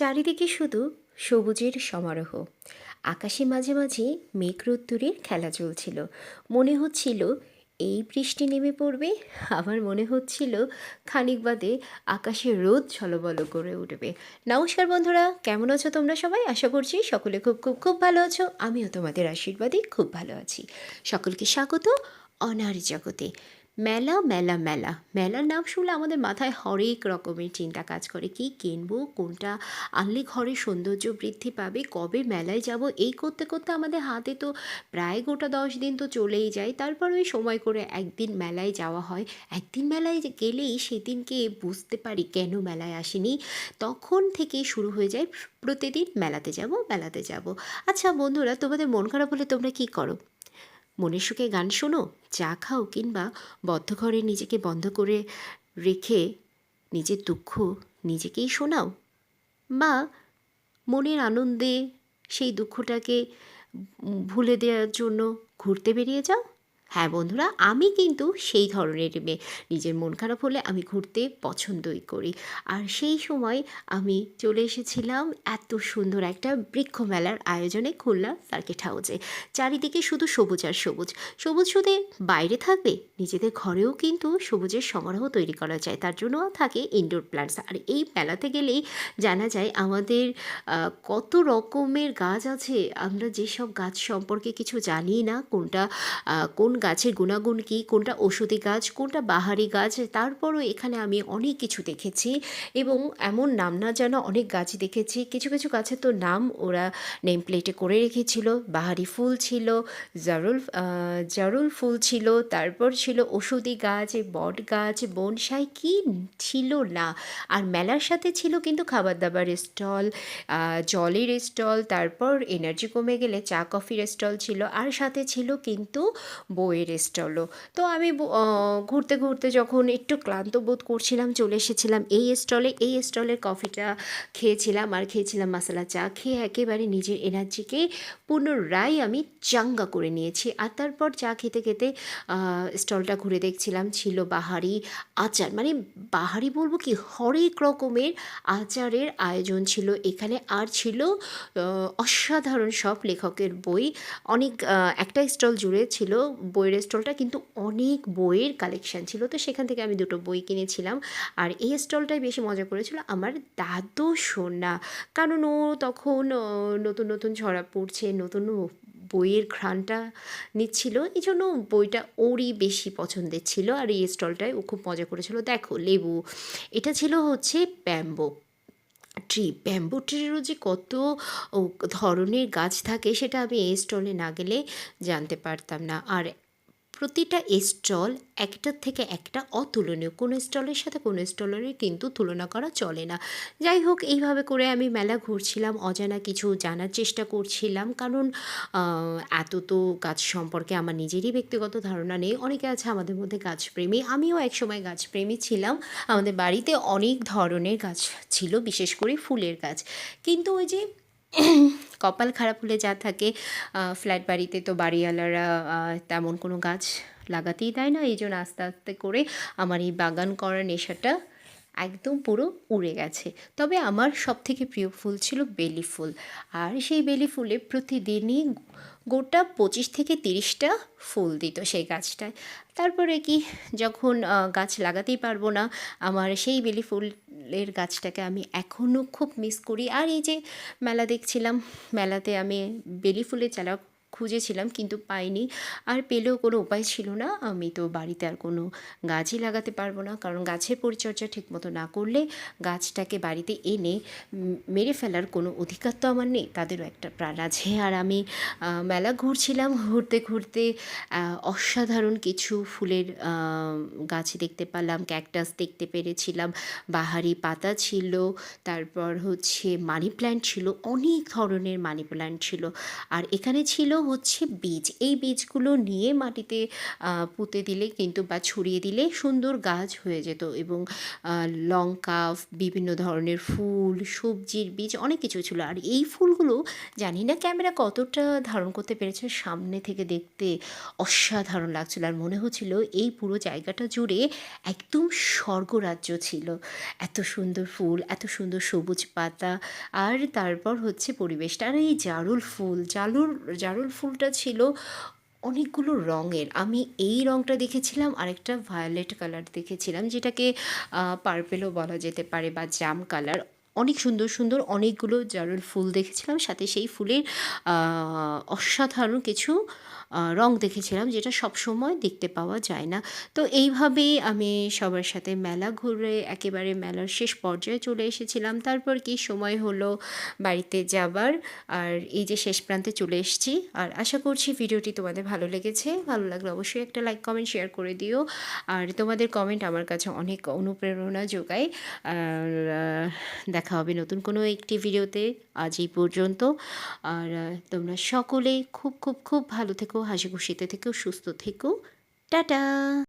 চারিদিকে শুধু সবুজের সমারোহ। আকাশে মাঝে মাঝে মেঘ রোদ্দুরের খেলা চলছিল। মনে হচ্ছিল, এই বৃষ্টি নেমে পড়বে। আমার মনে হচ্ছিল, খানিক বাদে আকাশে রোদ ছলবল করে উঠবে। নমস্কার বন্ধুরা, কেমন আছো তোমরা সবাই? আশা করছি সকলে খুব খুব খুব ভালো আছো। আমিও তোমাদের আশীর্বাদে খুব ভালো আছি। সকলকে স্বাগত অনার জগতে। মেলা মেলা মেলা। মেলার নাম শুনলে আমাদের মাথায় হরেক রকমের চিন্তা কাজ করে। কি কিনবো, কোনটা আনলে ঘরে সৌন্দর্য বৃদ্ধি পাবে, কবে মেলায় যাব, এই করতে করতে আমাদের হাতে তো প্রায় গোটা দশ দিন তো চলেই যায়। তারপর ওই সময় করে একদিন মেলায় যাওয়া হয়। একদিন মেলায় গেলেই সেদিনকে বুঝতে পারি কেন মেলায় আসেনি। তখন থেকে শুরু হয়ে যায়, প্রতিদিন মেলাতে যাব মেলাতে যাব। আচ্ছা বন্ধুরা, তোমাদের মন খারাপ হলে তোমরা কি করো? মনের সুখে গান শোনো, চা খাও কিংবা বদ্ধ ঘরে নিজেকে বন্ধ করে রেখে নিজের দুঃখ নিজেকেই শোনাও। বা মনের আনন্দে সেই দুঃখটাকে ভুলে দেওয়ার জন্য ঘুরতে বেরিয়ে যাও। হ্যাঁ বন্ধুরা, আমি কিন্তু সেই ধরনের মেয়ে। নিজের মন খারাপ হলে আমি ঘুরতে পছন্দই করি। আর সেই সময় আমি চলে এসেছিলাম এত সুন্দর একটা বৃক্ষ মেলার আয়োজনে খুলনা সার্কিট হাউসে। চারিদিকে শুধু সবুজ আর সবুজ। সবুজ শুধু বাইরে থাকবে নিজেদের ঘরেও কিন্তু সবুজের সমারোহ তৈরি করা যায়। তার জন্য থাকে ইনডোর প্ল্যান্টস আর এই মেলাতে গেলেই জানা যায় আমাদের কত রকমের গাছ আছে। আমরা যেসব গাছ সম্পর্কে কিছু জানি না, কোনটা কোন গাছের গুণাগুণ কী? কোনটা ওষুধি গাছ, কোনটা বাহারি গাছ? তারপরও এখানে আমি অনেক কিছু দেখেছি এবং এমন নাম না জানা অনেক গাছ দেখেছি। কিছু কিছু গাছের তো নাম ওরা নেম প্লেটে করে রেখেছিল। বাহারি ফুল ছিল, জারুল জারুল ফুল ছিল, তারপর ছিল ওষুধি গাছ, বট গাছ, বনসাই কি ছিল না? আর মেলার সাথে ছিল কিন্তু খাবার দাবার স্টল জলের স্টল তারপর এনার্জি কমে গেলে চা কফির স্টল ছিল। আর সাথে ছিল কিন্তু বইয়ের স্টলও তো আমি ঘুরতে ঘুরতে যখন একটু ক্লান্ত বোধ করছিলাম, চলে এসেছিলাম এই স্টলে। এই স্টলের কফিটা খেয়েছিলাম আর খেয়েছিলাম মশলা চা। খেয়ে একেবারে নিজের এনার্জিকে পুনরায় আমি চাঙ্গা করে নিয়েছি। আর তারপর চা খেতে খেতে স্টলটা ঘুরে দেখছিলাম, ছিল বাহারি আচার। মানে বাহারি বলব কি, হরেক রকমের আচারের আয়োজন ছিল। এখানে আর ছিল অসাধারণ সব লেখকের বই। অনেক একটা স্টল জুড়ে ছিল বইয়ের স্টলটা কিন্তু অনেক বইয়ের কালেকশান ছিল। তো সেখান থেকে আমি দুটো বই কিনেছিলাম। আর এই স্টলটাই বেশি মজা করেছিল আমার দাদু সোনা। কারণ ও তখন নতুন নতুন ছড়া পড়ছে, নতুন বইয়ের ঘ্রাণটা নিচ্ছিল। এই জন্য বইটা ওরই বেশি পছন্দের ছিল। আর এই স্টলটায় ও খুব মজা করেছিল। দেখো, লেবু, এটা ছিল হচ্ছে ব্যাম্বো ট্রি। ব্যাম্বু ট্রিরও যে কত ধরনের গাছ থাকে, সেটা আমি এই স্টলে না গেলে জানতে পারতাম না। আর প্রতিটা স্টল একটার থেকে একটা অতুলনীয়। কোনো স্টলের সাথে কোনো স্টলের কিন্তু তুলনা করা চলে না। যাই হোক, এইভাবে করে আমি মেলা ঘুরছিলাম, অজানা কিছু জানার চেষ্টা করছিলাম। কারণ এত তো গাছ সম্পর্কে আমার নিজেরই ব্যক্তিগত ধারণা নেই। অনেকে আছে আমাদের মধ্যে গাছপ্রেমী। আমিও একসময় গাছপ্রেমী ছিলাম। আমাদের বাড়িতে অনেক ধরনের গাছ ছিল, বিশেষ করে ফুলের গাছ। কিন্তু ওই যে কপাল খারাপ হলে যা থাকে ফ্ল্যাট বাড়িতে তো বাড়িওয়ালারা তেমন কোনো গাছ লাগাতেই দেয় না। এই জন্য আস্তে আস্তে করে আমার এই বাগান করার নেশাটা একদম পুরো উড়ে গেছে। তবে আমার সবথেকে প্রিয় ফুল ছিল বেলি ফুল। আর সেই বেলি ফুলে প্রতিদিনই গোটা পঁচিশ থেকে তিরিশটা ফুল দিত সেই গাছটায়। তারপরে কি, যখন গাছ লাগাতেই পারব না, আমার সেই বেলি ফুলের গাছটাকে আমি এখনও খুব মিস করি। আর এই যে মেলা দেখছিলাম, মেলাতে আমি বেলি ফুলের চারা খুঁজেছিলাম কিন্তু পাইনি। আর পেলেও কোনো উপায় ছিল না। আমি তো বাড়িতে আর কোনো গাছই লাগাতে পারব না। কারণ গাছের পরিচর্যা ঠিকমতো না করলে গাছটাকে বাড়িতে এনে মেরে ফেলার কোনো অধিকার তো আমার নেই। তাদেরও একটা প্রাণ আছে। আর আমি মেলা ঘুরছিলাম ঘুরতে ঘুরতে অসাধারণ কিছু ফুলের গাছ দেখতে পেলাম, ক্যাকটাস দেখতে পেরেছিলাম, বাহারি পাতা ছিল, তারপর হচ্ছে মানি প্ল্যান্ট ছিল, অনেক ধরনের মানি প্ল্যান্ট ছিল। আর এখানে ছিল হচ্ছে বীজ। এই বীজগুলো নিয়ে মাটিতে পুঁতে দিলে কিন্তু বা ছড়িয়ে দিলে সুন্দর গাছ হয়ে যেত এবং লঙ্কা, বিভিন্ন ধরনের ফুল, সবজির বীজ অনেক কিছু ছিল। আর এই ফুলগুলো জানি না ক্যামেরা কতটা ধারণ করতে পেরেছে, সামনে থেকে দেখতে অসাধারণ লাগছিল আর মনে হচ্ছিল এই পুরো জায়গাটা জুড়ে একদম স্বর্গরাজ্য ছিল। এত সুন্দর ফুল, এত সুন্দর সবুজ পাতা, আর তারপর হচ্ছে পরিবেশটা। আর এই জারুল ফুল জারুল জারুল ফুলটা ছিল অনেকগুলো রঙের। আমি এই রঙটা দেখেছিলাম, আরেকটা ভায়োলেট কালার দেখেছিলাম, যেটাকে পার্পেলও বলা যেতে পারে বা জাম কালার অনেক সুন্দর সুন্দর অনেকগুলো জারুল ফুল দেখেছিলাম। সাথে সেই ফুলের অসাধারণ কিছু রং দেখেছিলাম, যেটা সব সময় দেখতে পাওয়া যায় না। তো এইভাবেই আমি সবার সাথে মেলা ঘুরে, একেবারে মেলার শেষ পর্যায়ে চলে এসেছিলাম। তারপর কি সময় হলো বাড়িতে যাবার, আর এই যে শেষ প্রান্তে চলে এসেছি। আর আশা করছি ভিডিওটি তোমাদের ভালো লেগেছে। ভালো লাগলে অবশ্যই একটা লাইক, কমেন্ট, শেয়ার করে দিও। আর তোমাদের কমেন্ট আমার কাছে অনেক অনুপ্রেরণা যোগায়। দেখা হবে নতুন কোনো একটি ভিডিওতে। আজ এই পর্যন্ত। আর তোমরা সকলে খুব খুব খুব ভালো থেকো হাসি খুশিতে থেকো, সুস্থ থেকো। টাটা!